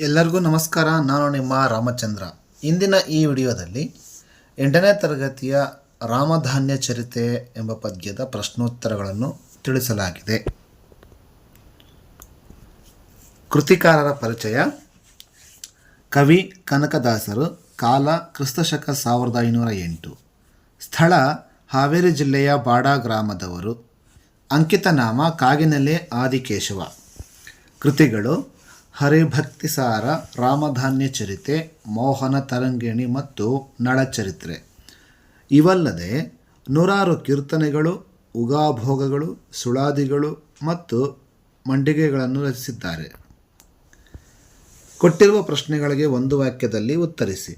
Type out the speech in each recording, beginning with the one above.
ಎಲ್ಲರಿಗೂ ನಮಸ್ಕಾರ. ನಾನು ನಿಮ್ಮ ರಾಮಚಂದ್ರ. ಇಂದಿನ ಈ ವಿಡಿಯೋದಲ್ಲಿ ಎಂಟನೇ ತರಗತಿಯ ರಾಮಧಾನ್ಯ ಚರಿತೆ ಎಂಬ ಪದ್ಯದ ಪ್ರಶ್ನೋತ್ತರಗಳನ್ನು ತಿಳಿಸಲಾಗಿದೆ. ಕೃತಿಕಾರರ ಪರಿಚಯ. ಕವಿ ಕನಕದಾಸರು ಕಾಲ ಕ್ರಿಸ್ತಶಕ ಸಾವಿರದ ಐನೂರ ಎಂಟು. ಸ್ಥಳ ಹಾವೇರಿ ಜಿಲ್ಲೆಯ ಬಾಡಾ ಗ್ರಾಮದವರು. ಅಂಕಿತ ನಾಮ ಕಾಗಿನೆಲೆ ಆದಿಕೇಶವ. ಕೃತಿಗಳು ಹರಿಭಕ್ತಿಸಾರ, ರಾಮಧಾನ್ಯ ಚರಿತೆ, ಮೋಹನ ತರಂಗಿಣಿ ಮತ್ತು ನಳಚರಿತ್ರೆ. ಇವಲ್ಲದೆ ನೂರಾರು ಕೀರ್ತನೆಗಳು, ಉಗಾಭೋಗಗಳು, ಸುಳಾದಿಗಳು ಮತ್ತು ಮಂಡಿಗೆಗಳನ್ನು ರಚಿಸಿದ್ದಾರೆ. ಕೊಟ್ಟಿರುವ ಪ್ರಶ್ನೆಗಳಿಗೆ ಒಂದು ವಾಕ್ಯದಲ್ಲಿ ಉತ್ತರಿಸಿ.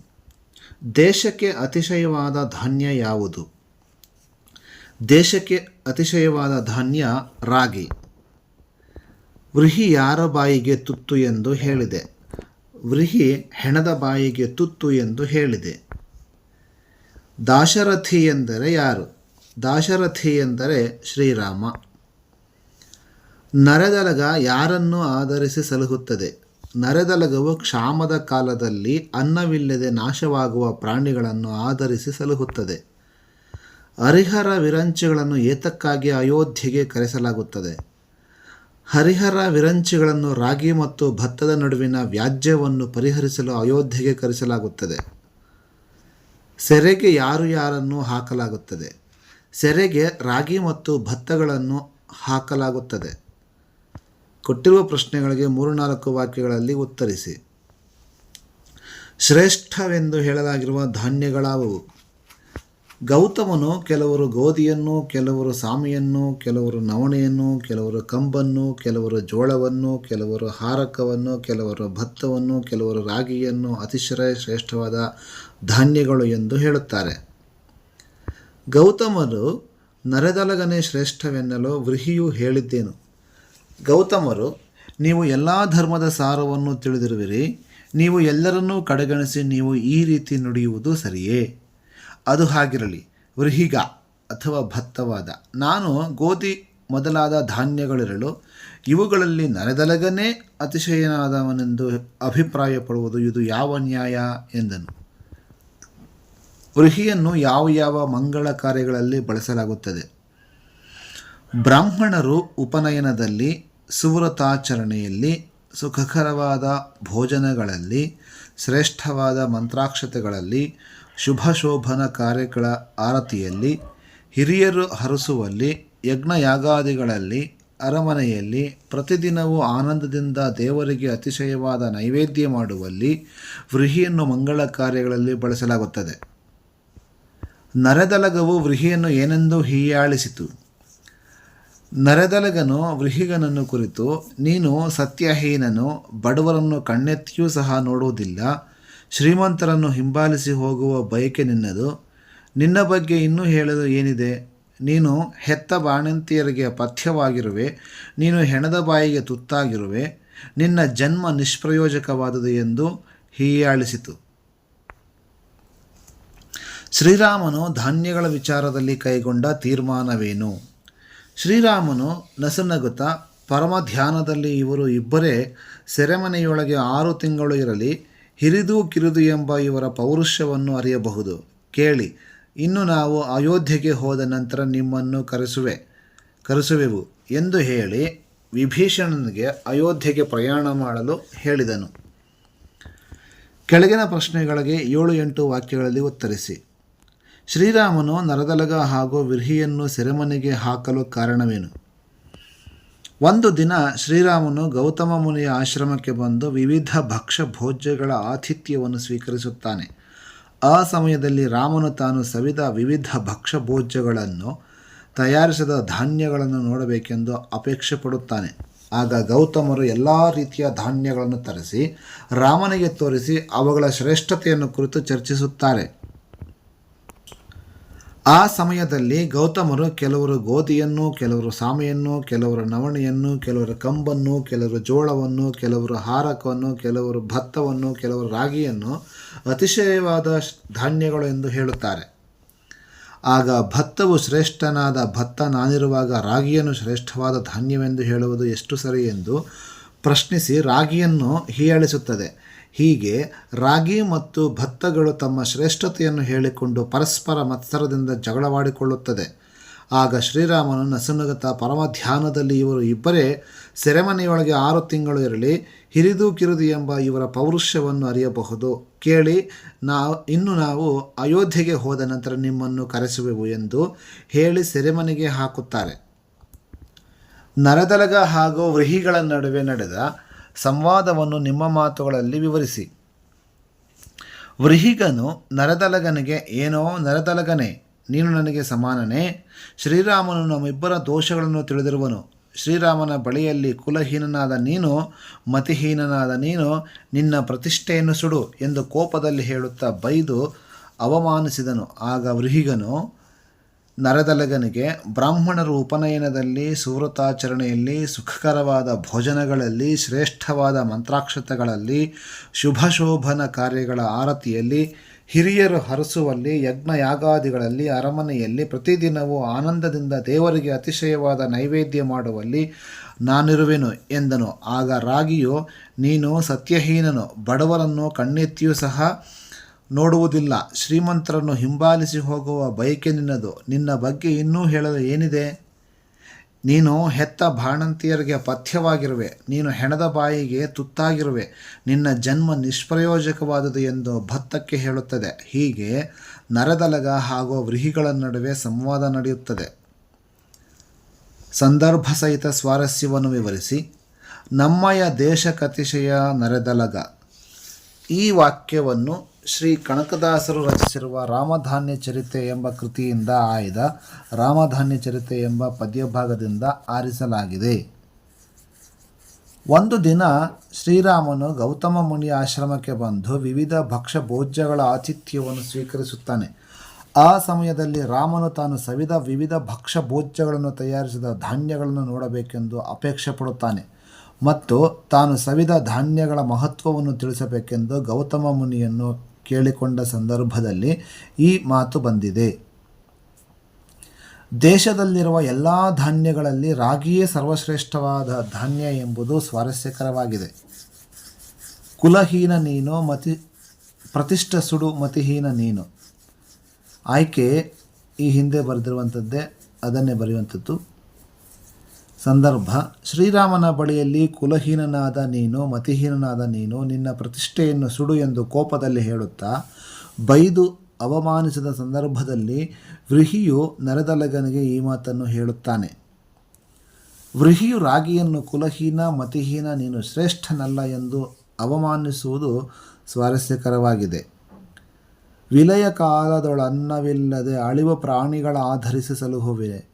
ದೇಶಕ್ಕೆ ಅತಿಶಯವಾದ ಧಾನ್ಯ ಯಾವುದು? ದೇಶಕ್ಕೆ ಅತಿಶಯವಾದ ಧಾನ್ಯ ರಾಗಿ. ವ್ರೀಹಿ ಯಾರ ಬಾಯಿಗೆ ತುತ್ತು ಎಂದು ಹೇಳಿದೆ. ವೃಹಿ ಹೆಣದ ಬಾಯಿಗೆ ತುತ್ತು ಎಂದು ಹೇಳಿದೆ. ದಾಶರಥಿ ಎಂದರೆ ಯಾರು? ದಾಶರಥಿ ಎಂದರೆ ಶ್ರೀರಾಮ. ನರೆದಲಗ ಯಾರನ್ನು ಆಧರಿಸಿ ಸಲಹುತ್ತದೆ? ನರೆದಲಗವು ಕ್ಷಾಮದ ಕಾಲದಲ್ಲಿ ಅನ್ನವಿಲ್ಲದೆ ನಾಶವಾಗುವ ಪ್ರಾಣಿಗಳನ್ನು ಆಧರಿಸಿ ಸಲಹುತ್ತದೆ. ಹರಿಹರ ವಿರಂಚಗಳನ್ನು ಏತಕ್ಕಾಗಿ ಅಯೋಧ್ಯೆಗೆ ಕರೆಸಲಾಗುತ್ತದೆ? ಹರಿಹರ ವಿರಂಚಿಗಳನ್ನು ರಾಗಿ ಮತ್ತು ಭತ್ತದ ನಡುವಿನ ವ್ಯಾಜ್ಯವನ್ನು ಪರಿಹರಿಸಲು ಅಯೋಧ್ಯೆಗೆ ಕರೆಸಲಾಗುತ್ತದೆ. ಸೆರೆಗೆ ಯಾರು ಯಾರನ್ನು ಹಾಕಲಾಗುತ್ತದೆ. ಸೆರೆಗೆ ರಾಗಿ ಮತ್ತು ಭತ್ತಗಳನ್ನು ಹಾಕಲಾಗುತ್ತದೆ. ಕೊಟ್ಟಿರುವ ಪ್ರಶ್ನೆಗಳಿಗೆ ಮೂರು ನಾಲ್ಕು ವಾಕ್ಯಗಳಲ್ಲಿ ಉತ್ತರಿಸಿ. ಶ್ರೇಷ್ಠವೆಂದು ಹೇಳಲಾಗಿರುವ ಧಾನ್ಯಗಳಾವುವು? ಗೌತಮನು ಕೆಲವರು ಗೋಧಿಯನ್ನು, ಕೆಲವರು ಸಾಮಿಯನ್ನು, ಕೆಲವರು ನವಣೆಯನ್ನು, ಕೆಲವರು ಕಂಬನ್ನು, ಕೆಲವರು ಜೋಳವನ್ನು, ಕೆಲವರು ಹಾರಕವನ್ನು, ಕೆಲವರು ಭತ್ತವನ್ನು, ಕೆಲವರು ರಾಗಿಯನ್ನು ಅತಿಶ್ರಯ ಶ್ರೇಷ್ಠವಾದ ಧಾನ್ಯಗಳು ಎಂದು ಹೇಳುತ್ತಾರೆ. ಗೌತಮರು, ನರೆದಲಗನೆ ಶ್ರೇಷ್ಠವೆನ್ನಲು ವೃಹಿಯು ಹೇಳಿದ್ದೇನು? ಗೌತಮರು, ನೀವು ಎಲ್ಲ ಧರ್ಮದ ಸಾರವನ್ನು ತಿಳಿದಿರುವಿರಿ, ನೀವು ಎಲ್ಲರನ್ನೂ ಕಡೆಗಣಿಸಿ ನೀವು ಈ ರೀತಿ ನುಡಿಯುವುದು ಸರಿಯೇ? ಅದು ಹಾಗಿರಲಿ. ವೃಹಿಗ ಅಥವಾ ಭತ್ತವಾದ. ನಾನು ಗೋಧಿ ಮೊದಲಾದ ಧಾನ್ಯಗಳಿರಲು ಇವುಗಳಲ್ಲಿ ನರೆದಲಗನೇ ಅತಿಶಯನಾದವನೆಂದು ಅಭಿಪ್ರಾಯಪಡುವುದು ಇದು ಯಾವ ನ್ಯಾಯ? ಎಂದನು. ವೃಹಿಯನ್ನು ಯಾವ ಯಾವ ಮಂಗಳ ಕಾರ್ಯಗಳಲ್ಲಿ ಬಳಸಲಾಗುತ್ತದೆ? ಬ್ರಾಹ್ಮಣರು ಉಪನಯನದಲ್ಲಿ, ಸುವ್ರತಾಚರಣೆಯಲ್ಲಿ, ಸುಖಕರವಾದ ಭೋಜನಗಳಲ್ಲಿ ಶ್ರೇಷ್ಠವಾದ ಮಂತ್ರಾಕ್ಷತೆಗಳಲ್ಲಿ, ಶುಭಶೋಭನ ಕಾರ್ಯಗಳ ಆರತಿಯಲ್ಲಿ, ಹಿರಿಯರು ಹರಸುವಲ್ಲಿ, ಯಜ್ಞಯಾಗಾದಿಗಳಲ್ಲಿ, ಅರಮನೆಯಲ್ಲಿ ಪ್ರತಿದಿನವೂ ಆನಂದದಿಂದ ದೇವರಿಗೆ ಅತಿಶಯವಾದ ನೈವೇದ್ಯ ಮಾಡುವಲ್ಲಿ ವೃಹಿಯನ್ನು ಮಂಗಳ ಕಾರ್ಯಗಳಲ್ಲಿ ಬಳಸಲಾಗುತ್ತದೆ. ನರೆದಲಗವು ವೃಹಿಯನ್ನು ಏನೆಂದು ಹೀಯಾಳಿಸಿತು. ನರೆದಲಗನು ವೃಹಿಗನನ್ನು ಕುರಿತು, ನೀನು ಸತ್ಯಹೀನನು, ಬಡವರನ್ನು ಕಣ್ಣೆತ್ತಿಯೂ ಸಹ ನೋಡುವುದಿಲ್ಲ, ಶ್ರೀಮಂತರನ್ನು ಹಿಂಬಾಲಿಸಿ ಹೋಗುವ ಬಯಕೆ ನಿನ್ನದು. ನಿನ್ನ ಬಗ್ಗೆ ಇನ್ನೂ ಹೇಳಲು ಏನಿದೆ? ನೀನು ಹೆತ್ತ ಬಾಣಂತಿಯರಿಗೆ ಪಥ್ಯವಾಗಿರುವೆ ನೀನು ಹೆಣದ ಬಾಯಿಗೆ ತುತ್ತಾಗಿರುವೆ, ನಿನ್ನ ಜನ್ಮ ನಿಷ್ಪ್ರಯೋಜಕವಾದುದು ಎಂದು ಹೀಯಾಳಿಸಿತು. ಶ್ರೀರಾಮನು ಧಾನ್ಯಗಳ ವಿಚಾರದಲ್ಲಿ ಕೈಗೊಂಡ ತೀರ್ಮಾನವೇನು? ಶ್ರೀರಾಮನು ನಸುನಗುತ್ತ ಪರಮ ಧ್ಯಾನದಲ್ಲಿ ಇವರು ಇಬ್ಬರೇ ಸೆರೆಮನೆಯೊಳಗೆ ಆರು ತಿಂಗಳು ಇರಲಿ, ಹಿರಿದು ಕಿರಿದು ಎಂಬ ಇವರ ಪೌರುಷ್ಯವನ್ನು ಅರಿಯಬಹುದು. ಕೇಳಿ, ಇನ್ನು ನಾವು ಅಯೋಧ್ಯೆಗೆ ಹೋದ ನಂತರ ನಿಮ್ಮನ್ನು ಕರೆಸುವೆ, ಕರೆಸುವೆವು ಎಂದು ಹೇಳಿ ವಿಭೀಷಣನಿಗೆ ಅಯೋಧ್ಯೆಗೆ ಪ್ರಯಾಣ ಮಾಡಲು ಹೇಳಿದನು. ಕೆಳಗಿನ ಪ್ರಶ್ನೆಗಳಿಗೆ ಏಳು ಎಂಟು ವಾಕ್ಯಗಳಲ್ಲಿ ಉತ್ತರಿಸಿ. ಶ್ರೀರಾಮನು ನರದಲಗ ಹಾಗೂ ವಿರ್ಹಿಯನ್ನು ಸೆರೆಮನೆಗೆ ಹಾಕಲು ಕಾರಣವೇನು? ಒಂದು ದಿನ ಶ್ರೀರಾಮನು ಗೌತಮ ಮುನಿಯ ಆಶ್ರಮಕ್ಕೆ ಬಂದು ವಿವಿಧ ಭಕ್ಷ್ಯ ಭೋಜ್ಯಗಳ ಆತಿಥ್ಯವನ್ನು ಸ್ವೀಕರಿಸುತ್ತಾನೆ. ಆ ಸಮಯದಲ್ಲಿ ರಾಮನು ತಾನು ಸವಿದ ವಿವಿಧ ಭಕ್ಷ್ಯ ಭೋಜ್ಯಗಳನ್ನು ತಯಾರಿಸಿದ ಧಾನ್ಯಗಳನ್ನು ನೋಡಬೇಕೆಂದು ಅಪೇಕ್ಷೆ ಪಡುತ್ತಾನೆ ಆಗ ಗೌತಮರು ಎಲ್ಲ ರೀತಿಯ ಧಾನ್ಯಗಳನ್ನು ತರಿಸಿ ರಾಮನಿಗೆ ತೋರಿಸಿ ಅವುಗಳ ಶ್ರೇಷ್ಠತೆಯನ್ನು ಕುರಿತು ಚರ್ಚಿಸುತ್ತಾರೆ. ಆ ಸಮಯದಲ್ಲಿ ಗೌತಮರು ಕೆಲವರು ಗೋಧಿಯನ್ನು, ಕೆಲವರು ಸಾಮೆಯನ್ನು, ಕೆಲವರು ನವಣೆಯನ್ನು, ಕೆಲವರು ಕಂಬನ್ನು, ಕೆಲವರು ಜೋಳವನ್ನು, ಕೆಲವರು ಹಾರಕವನ್ನು, ಕೆಲವರು ಭತ್ತವನ್ನು, ಕೆಲವರು ರಾಗಿಯನ್ನು ಅತಿಶಯವಾದ ಧಾನ್ಯಗಳು ಎಂದು ಹೇಳುತ್ತಾರೆ. ಆಗ ಭತ್ತವು ಶ್ರೇಷ್ಠನಾದ ಭತ್ತ ನಾನಿರುವಾಗ ರಾಗಿಯನ್ನು ಶ್ರೇಷ್ಠವಾದ ಧಾನ್ಯವೆಂದು ಹೇಳುವುದು ಎಷ್ಟು ಸರಿ ಎಂದು ಪ್ರಶ್ನಿಸಿ ರಾಗಿಯನ್ನು ಹೀಯಾಳಿಸುತ್ತದೆ. ಹೀಗೆ ರಾಗಿ ಮತ್ತು ಭತ್ತಗಳು ತಮ್ಮ ಶ್ರೇಷ್ಠತೆಯನ್ನು ಹೇಳಿಕೊಂಡು ಪರಸ್ಪರ ಮತ್ಸರದಿಂದ ಜಗಳವಾಡಿಕೊಳ್ಳುತ್ತದೆ. ಆಗ ಶ್ರೀರಾಮನು ನಸುನಗುತ್ತ ಪರಮ ಧ್ಯಾನದಲ್ಲಿ ಇವರು ಇಬ್ಬರೇ ಸೆರೆಮನೆಯೊಳಗೆ ಆರು ತಿಂಗಳು ಇರಲಿ, ಹಿರಿದು ಕಿರಿದು ಎಂಬ ಇವರ ಪೌರುಷ್ಯವನ್ನು ಅರಿಯಬಹುದು. ಕೇಳಿ ನಾವು ಇನ್ನು ನಾವು ಅಯೋಧ್ಯೆಗೆ ಹೋದ ನಂತರ ನಿಮ್ಮನ್ನು ಕರೆಸುವೆವು ಎಂದು ಹೇಳಿ ಸೆರೆಮನೆಗೆ ಹಾಕುತ್ತಾರೆ. ನರದಲಗ ಹಾಗೂ ವ್ರೀಹಿಗಳ ನಡುವೆ ನಡೆದ ಸಂವಾದವನ್ನು ನಿಮ್ಮ ಮಾತುಗಳಲ್ಲಿ ವಿವರಿಸಿ. ವೃಹಿಗನು ನರದಲಗನಿಗೆ, ಏನೋ ನರದಲಗನೆ, ನೀನು ನನಗೆ ಸಮಾನನೇ? ಶ್ರೀರಾಮನು ನಮ್ಮಿಬ್ಬರ ದೋಷಗಳನ್ನು ತಿಳಿದಿರುವನು. ಶ್ರೀರಾಮನ ಬಳಿಯಲ್ಲಿ ಕುಲಹೀನನಾದ ನೀನು, ಮತಿಹೀನನಾದ ನೀನು, ನಿನ್ನ ಪ್ರತಿಷ್ಠೆಯನ್ನು ಸುಡು ಎಂದು ಕೋಪದಲ್ಲಿ ಹೇಳುತ್ತಾ ಬೈದು ಅವಮಾನಿಸಿದನು. ಆಗ ವೃಹಿಗನು ನರದಲಗನಿಗೆ ಬ್ರಾಹ್ಮಣರು ಉಪನಯನದಲ್ಲಿ, ಸುವ್ರತಾಚರಣೆಯಲ್ಲಿ, ಸುಖಕರವಾದ ಭೋಜನಗಳಲ್ಲಿ, ಶ್ರೇಷ್ಠವಾದ ಮಂತ್ರಾಕ್ಷತೆಗಳಲ್ಲಿ, ಶುಭಶೋಭನ ಕಾರ್ಯಗಳ ಆರತಿಯಲ್ಲಿ, ಹಿರಿಯರು ಹರಸುವಲ್ಲಿ, ಯಜ್ಞಯಾಗಾದಿಗಳಲ್ಲಿ, ಅರಮನೆಯಲ್ಲಿ ಪ್ರತಿದಿನವೂ ಆನಂದದಿಂದ ದೇವರಿಗೆ ಅತಿಶಯವಾದ ನೈವೇದ್ಯ ಮಾಡುವಲ್ಲಿ ನಾನಿರುವೆನು ಎಂದನು. ಆಗ ರಾಗಿಯು, ನೀನು ಸತ್ಯಹೀನನು, ಬಡವರನ್ನು ಕಣ್ಣೆತ್ತಿಯೂ ಸಹ ನೋಡುವುದಿಲ್ಲ. ಶ್ರೀಮಂತರನ್ನು ಹಿಂಬಾಲಿಸಿ ಹೋಗುವ ಬಯಕೆ ನಿನ್ನದು. ನಿನ್ನ ಬಗ್ಗೆ ಇನ್ನೂ ಹೇಳಲು ಏನಿದೆ? ನೀನು ಹೆತ್ತ ಬಾಣಂತಿಯರಿಗೆ ಪಥ್ಯವಾಗಿರುವೆ. ನೀನು ಹೆಣದ ಬಾಯಿಗೆ ತುತ್ತಾಗಿರುವೆ. ನಿನ್ನ ಜನ್ಮ ನಿಷ್ಪ್ರಯೋಜಕವಾದುದು ಎಂದು ಭತ್ತಕ್ಕೆ ಹೇಳುತ್ತದೆ. ಹೀಗೆ ನರದಲಗ ಹಾಗೂ ವ್ರೀಹಿಗಳ ನಡುವೆ ಸಂವಾದ ನಡೆಯುತ್ತದೆ. ಸಂದರ್ಭ ಸಹಿತ ಸ್ವಾರಸ್ಯವನ್ನು ವಿವರಿಸಿ, ನಮ್ಮಯ ದೇಶಕತಿಶಯ ನರದಲಗ. ಈ ವಾಕ್ಯವನ್ನು ಶ್ರೀ ಕನಕದಾಸರು ರಚಿಸಿರುವ ರಾಮಧಾನ್ಯ ಚರಿತೆ ಎಂಬ ಕೃತಿಯಿಂದ ಆಯ್ದ ರಾಮಧಾನ್ಯ ಚರಿತೆ ಎಂಬ ಪದ್ಯಭಾಗದಿಂದ ಆರಿಸಲಾಗಿದೆ. ಒಂದು ದಿನ ಶ್ರೀರಾಮನು ಗೌತಮ ಮುನಿ ಆಶ್ರಮಕ್ಕೆ ಬಂದು ವಿವಿಧ ಭಕ್ಷ ಭೋಜ್ಯಗಳ ಆತಿಥ್ಯವನ್ನು ಸ್ವೀಕರಿಸುತ್ತಾನೆ. ಆ ಸಮಯದಲ್ಲಿ ರಾಮನು ತಾನು ಸವಿದ ವಿವಿಧ ಭಕ್ಷ್ಯ ಭೋಜ್ಯಗಳನ್ನು ತಯಾರಿಸಿದ ಧಾನ್ಯಗಳನ್ನು ನೋಡಬೇಕೆಂದು ಅಪೇಕ್ಷೆ ಪಡುತ್ತಾನೆ. ಮತ್ತು ತಾನು ಸವಿದ ಧಾನ್ಯಗಳ ಮಹತ್ವವನ್ನು ತಿಳಿಸಬೇಕೆಂದು ಗೌತಮ ಮುನಿಯನ್ನು ಕೇಳಿಕೊಂಡ ಸಂದರ್ಭದಲ್ಲಿ ಈ ಮಾತು ಬಂದಿದೆ. ದೇಶದಲ್ಲಿರುವ ಎಲ್ಲ ಧಾನ್ಯಗಳಲ್ಲಿ ರಾಗಿಯೇ ಸರ್ವಶ್ರೇಷ್ಠವಾದ ಧಾನ್ಯ ಎಂಬುದು ಸ್ವಾರಸ್ಯಕರವಾಗಿದೆ. ಕುಲಹೀನ ನೀನು ಮತಿ, ಪ್ರತಿಷ್ಠ ಸುಡು ಮತಿಹೀನ ನೀನು. ಆಯ್ಕೆ ಈ ಹಿಂದೆ ಬರೆದಿರುವಂಥದ್ದೇ, ಅದನ್ನೇ ಬರೆಯುವಂಥದ್ದು. ಸಂದರ್ಭ, ಶ್ರೀರಾಮನ ಬಳಿಯಲ್ಲಿ ಕುಲಹೀನನಾದ ನೀನು, ಮತಿಹೀನನಾದ ನೀನು, ನಿನ್ನ ಪ್ರತಿಷ್ಠೆಯನ್ನು ಸುಡು ಎಂದು ಕೋಪದಲ್ಲಿ ಹೇಳುತ್ತಾ, ಬೈದು ಅವಮಾನಿಸಿದ ಸಂದರ್ಭದಲ್ಲಿ ವೃಹಿಯು ನರದಲಗನಿಗೆ ಈ ಮಾತನ್ನು ಹೇಳುತ್ತಾನೆ. ವೃಹಿಯು ರಾಗಿಯನ್ನು ಕುಲಹೀನ, ಮತಿಹೀನ, ನೀನು ಶ್ರೇಷ್ಠನಲ್ಲ ಎಂದು ಅವಮಾನಿಸುವುದು ಸ್ವಾರಸ್ಯಕರವಾಗಿದೆ. ವಿಲಯ ಕಾಲದೊಳನ್ನವಿಲ್ಲದೆ ಅಳಿವ ಪ್ರಾಣಿಗಳ ಆಧರಿಸಿ ಸಲುಹುವೆ.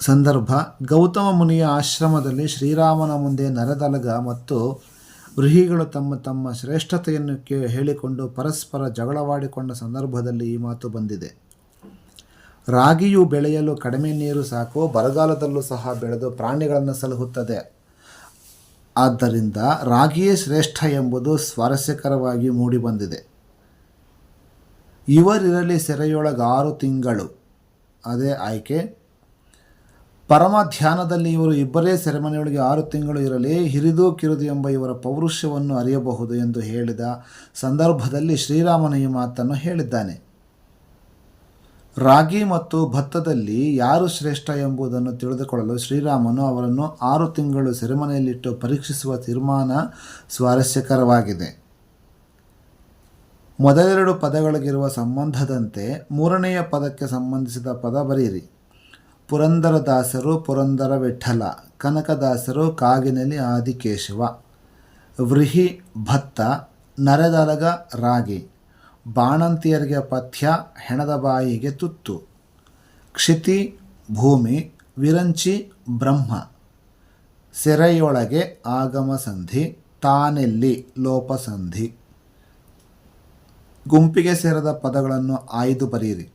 ಸಂದರ್ಭ ಗೌತಮ ಮುನಿಯ ಆಶ್ರಮದಲ್ಲಿ ಶ್ರೀರಾಮನ ಮುಂದೆ ನರದಲಗ ಮತ್ತು ಗೃಹಿಗಳು ತಮ್ಮ ತಮ್ಮ ಶ್ರೇಷ್ಠತೆಯನ್ನು ಹೇಳಿಕೊಂಡು ಪರಸ್ಪರ ಜಗಳವಾಡಿಕೊಂಡ ಸಂದರ್ಭದಲ್ಲಿ ಈ ಮಾತು ಬಂದಿದೆ. ರಾಗಿಯು ಬೆಳೆಯಲು ಕಡಿಮೆ ನೀರು ಸಾಕು ಬರಗಾಲದಲ್ಲೂ ಸಹ ಬೆಳೆದು ಪ್ರಾಣಿಗಳನ್ನು ಸಲಹುತ್ತದೆ. ಆದ್ದರಿಂದ ರಾಗಿಯೇ ಶ್ರೇಷ್ಠ ಎಂಬುದು ಸ್ವಾರಸ್ಯಕರವಾಗಿ ಮೂಡಿಬಂದಿದೆ. ಇವರಿರಲಿ ಸೆರೆಯೊಳಗಾರು ತಿಂಗಳು. ಅದೇ ಆಯ್ಕೆ. ಪರಮ ಧ್ಯಾನದಲ್ಲಿ ಇವರು ಇಬ್ಬರೇ ಸೆರೆಮನೆಯೊಳಗೆ ಆರು ತಿಂಗಳು ಇರಲಿ, ಹಿರಿದು ಕಿರಿದು ಎಂಬ ಇವರ ಪೌರುಷ್ಯವನ್ನು ಅರಿಯಬಹುದು ಎಂದು ಹೇಳಿದ ಸಂದರ್ಭದಲ್ಲಿ ಶ್ರೀರಾಮನ ಈ ಮಾತನ್ನು ಹೇಳಿದ್ದಾನೆ. ರಾಗಿ ಮತ್ತು ಭತ್ತದಲ್ಲಿ ಯಾರು ಶ್ರೇಷ್ಠ ಎಂಬುದನ್ನು ತಿಳಿದುಕೊಳ್ಳಲು ಶ್ರೀರಾಮನು ಅವರನ್ನು ಆರು ತಿಂಗಳು ಸೆರೆಮನೆಯಲ್ಲಿಟ್ಟು ಪರೀಕ್ಷಿಸುವ ತೀರ್ಮಾನ ಸ್ವಾರಸ್ಯಕರವಾಗಿದೆ. ಮೊದಲೆರಡು ಪದಗಳಿಗಿರುವ ಸಂಬಂಧದಂತೆ ಮೂರನೆಯ ಪದಕ್ಕೆ ಸಂಬಂಧಿಸಿದ ಪದ ಬರೆಯಿರಿ. ಪುರಂದರದಾಸರು ಪುರಂದರ ವಿಠಲ, ಕನಕದಾಸರು ಕಾಗಿನೆಲಿ ಆದಿಕೇಶವ, ವ್ರಿಹಿ ಭತ್ತ ನರೆದಲಗ ರಾಗಿ, ಬಾಣಂತಿಯರಿಗೆ ಪಥ್ಯ, ಹೆಣದ ಬಾಯಿಗೆ ತುತ್ತು, ಕ್ಷಿತಿ ಭೂಮಿ, ವಿರಂಚಿ ಬ್ರಹ್ಮ, ಸೆರೆಯೊಳಗೆ ಆಗಮ ಸಂಧಿ, ತಾನೆಲ್ಲಿ ಲೋಪಸಂಧಿ ಗುಂಪಿಗೆ ಸೇರದ ಪದಗಳನ್ನು ಆಯ್ದು ಬರೆಯಿರಿ.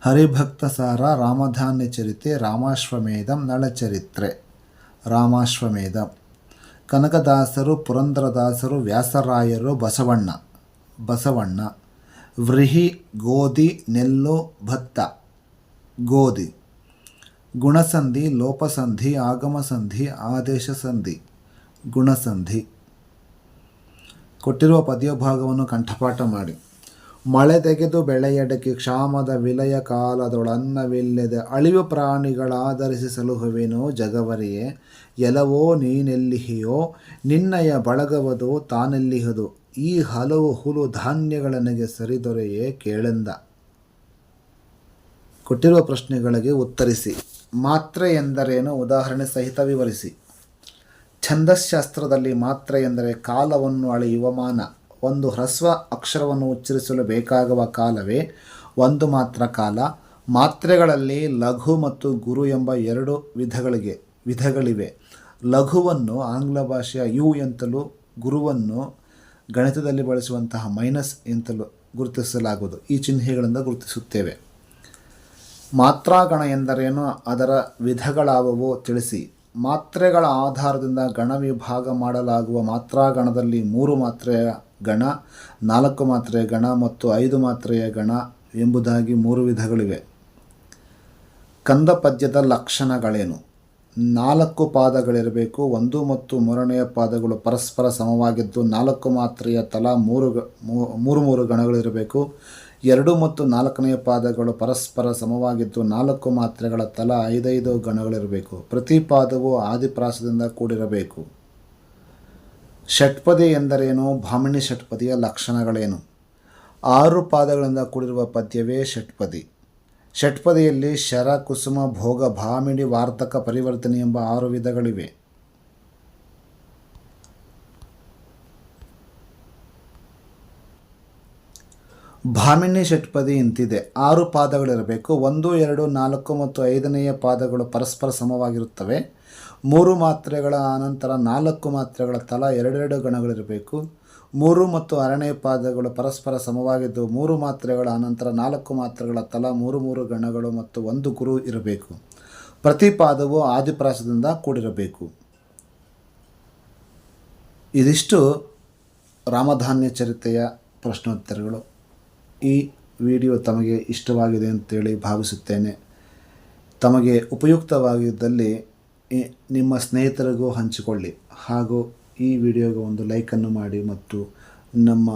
ಹರಿಭಕ್ತ ಸಾರ ರಾಮಧಾನ್ಯ ಚರಿತೆ ರಾಮಾಶ್ವಮೇಧಂ ನಳಚರಿತ್ರೆ. ರಾಮಾಶ್ವಮೇಧಂ. ಕನಕದಾಸರು, ಪುರಂದರದಾಸರು, ವ್ಯಾಸರಾಯರು, ಬಸವಣ್ಣ. ಬಸವಣ್ಣ. ವ್ರಿಹಿ, ಗೋಧಿ, ನೆಲ್ಲು, ಭತ್ತ. ಗೋಧಿ. ಗುಣಸಂಧಿ, ಲೋಪಸಂಧಿ, ಆಗಮಸಂಧಿ ಆದೇಶ ಸಂಧಿ ಗುಣಸಂಧಿ. ಕೊಟ್ಟಿರುವ ಪದ್ಯಭಾಗವನ್ನು ಕಂಠಪಾಠ ಮಾಡಿ. ಮಳೆ ತೆಗೆದು ಬೆಳೆಯಡಕ್ಕೆ ಕ್ಷಾಮದ ವಿಲಯ ಕಾಲದೊಳನ್ನವಿಲ್ಲದೆ ಅಳಿವು ಪ್ರಾಣಿಗಳಾಧರಿಸಿ ಸಲುಹುವೆನೋ ಜಗವರಿಯೇ ಎಲವೋ ನೀನೆಲ್ಲಿಹಿಯೋ, ನಿನ್ನಯ ಬಳಗವದು ತಾನೆಲ್ಲಿಹದು, ಈ ಹಲವು ಹುಲು ಧಾನ್ಯಗಳ ನನಗೆ ಸರಿದೊರೆಯೇ ಕೇಳೆಂದ. ಕೊಟ್ಟಿರುವ ಪ್ರಶ್ನೆಗಳಿಗೆ ಉತ್ತರಿಸಿ. ಮಾತ್ರೆ ಎಂದರೇನು? ಉದಾಹರಣೆ ಸಹಿತ ವಿವರಿಸಿ. ಛಂದಸ್ಶಾಸ್ತ್ರದಲ್ಲಿ ಮಾತ್ರೆ ಎಂದರೆ ಕಾಲವನ್ನು ಅಳೆಯುವ ಮಾನ. ಒಂದು ಹ್ರಸ್ವ ಅಕ್ಷರವನ್ನು ಉಚ್ಚರಿಸಲು ಬೇಕಾಗುವ ಕಾಲವೇ ಒಂದು ಮಾತ್ರ ಕಾಲ. ಮಾತ್ರೆಗಳಲ್ಲಿ ಲಘು ಮತ್ತು ಗುರು ಎಂಬ ಎರಡು ವಿಧಗಳಿಗೆ ವಿಧಗಳಿವೆ. ಲಘುವನ್ನು ಆಂಗ್ಲ ಭಾಷೆಯ ಯು ಎಂತಲೂ, ಗುರುವನ್ನು ಗಣಿತದಲ್ಲಿ ಬಳಸುವಂತಹ ಮೈನಸ್ ಎಂತಲೂ ಗುರುತಿಸಲಾಗುವುದು. ಈ ಚಿಹ್ನೆಗಳಿಂದ ಗುರುತಿಸುತ್ತೇವೆ. ಮಾತ್ರಾಗಣ ಎಂದರೇನು? ಅದರ ವಿಧಗಳಾವುವು ತಿಳಿಸಿ. ಮಾತ್ರೆಗಳ ಆಧಾರದಿಂದ ಗಣ ವಿಭಾಗ ಮಾಡಲಾಗುವ ಮಾತ್ರಾಗಣದಲ್ಲಿ ಮೂರು ಮಾತ್ರೆಯ ಗಣ, ನಾಲ್ಕು ಮಾತ್ರೆಯ ಗಣ ಮತ್ತು ಐದು ಮಾತ್ರೆಯ ಗಣ ಎಂಬುದಾಗಿ ಮೂರು ವಿಧಗಳಿವೆ. ಕಂದ ಪದ್ಯದ ಲಕ್ಷಣಗಳೇನು? ನಾಲ್ಕು ಪಾದಗಳಿರಬೇಕು, ಒಂದು ಮತ್ತು ಮೂರನೆಯ ಪಾದಗಳು ಪರಸ್ಪರ ಸಮವಾಗಿದ್ದು ನಾಲ್ಕು ಮಾತ್ರೆಯ ತಲಾ ಮೂರು ಮೂರು ಮೂರು ಗಣಗಳಿರಬೇಕು. ಎರಡು ಮತ್ತು ನಾಲ್ಕನೆಯ ಪಾದಗಳು ಪರಸ್ಪರ ಸಮವಾಗಿದ್ದು ನಾಲ್ಕು ಮಾತ್ರೆಗಳ ತಲಾ ಐದೈದು ಗಣಗಳಿರಬೇಕು. ಪ್ರತಿ ಪಾದವು ಆದಿಪ್ರಾಸದಿಂದ ಕೂಡಿರಬೇಕು. ಷಟ್ಪದಿ ಎಂದರೇನು? ಭಾಮಿನಿ ಷಟ್ಪದಿಯ ಲಕ್ಷಣಗಳೇನು? ಆರು ಪಾದಗಳಿಂದ ಕೂಡಿರುವ ಪದ್ಯವೇ ಷಟ್ಪದಿ. ಷಟ್ಪದಿಯಲ್ಲಿ ಶರ, ಕುಸುಮ, ಭೋಗ ಭಾಮಿಣಿ ವಾರ್ತಕ ಪರಿವರ್ತನೆ ಎಂಬ ಆರು ವಿಧಗಳಿವೆ. ಭಾಮಿನಿ ಷಟ್ಪದಿ ಇಂತಿದೆ. ಆರು ಪಾದಗಳಿರಬೇಕು. ಒಂದು, ಎರಡು, ನಾಲ್ಕು ಮತ್ತು ಐದನೆಯ ಪಾದಗಳು ಪರಸ್ಪರ ಸಮವಾಗಿರುತ್ತವೆ. ಮೂರು ಮಾತ್ರೆಗಳ ಅನಂತರ ನಾಲ್ಕು ಮಾತ್ರೆಗಳ ತಲಾ ಎರಡೆರಡು ಗಣಗಳಿರಬೇಕು ಮೂರು ಮತ್ತು ಅರಣ್ಯ ಪಾದಗಳು ಪರಸ್ಪರ ಸಮವಾಗಿದ್ದು ಮೂರು ಮಾತ್ರೆಗಳ ಅನಂತರ ನಾಲ್ಕು ಮಾತ್ರೆಗಳ ತಲಾ ಮೂರು ಮೂರು ಗಣಗಳು ಮತ್ತು ಒಂದು ಗುರು ಇರಬೇಕು. ಪ್ರತಿ ಪಾದವು ಆದಿಪ್ರಾಸದಿಂದ ಕೂಡಿರಬೇಕು. ಇದಿಷ್ಟು ರಾಮಧಾನ್ಯ ಚರಿತೆಯ ಪ್ರಶ್ನೋತ್ತರಗಳು. ಈ ವಿಡಿಯೋ ತಮಗೆ ಇಷ್ಟವಾಗಿದೆ ಅಂತೇಳಿ ಭಾವಿಸುತ್ತೇನೆ. ತಮಗೆ ಉಪಯುಕ್ತವಾಗಿದ್ದಲ್ಲಿ ನಿಮ್ಮ ಸ್ನೇಹಿತರಿಗೂ ಹಂಚಿಕೊಳ್ಳಿ. ಹಾಗೂ ಈ ವಿಡಿಯೋಗೆ ಒಂದು ಲೈಕನ್ನು ಮಾಡಿ ಮತ್ತು ನಮ್ಮ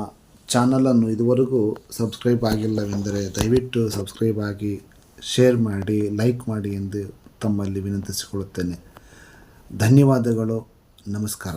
ಚಾನಲನ್ನು ಇದುವರೆಗೂ ಸಬ್ಸ್ಕ್ರೈಬ್ ಆಗಿಲ್ಲವೆಂದರೆ ದಯವಿಟ್ಟು ಸಬ್ಸ್ಕ್ರೈಬ್ ಆಗಿ ಶೇರ್ ಮಾಡಿ ಲೈಕ್ ಮಾಡಿ ಎಂದು ತಮ್ಮಲ್ಲಿ ವಿನಂತಿಸಿಕೊಳ್ಳುತ್ತೇನೆ. ಧನ್ಯವಾದಗಳು. ನಮಸ್ಕಾರ.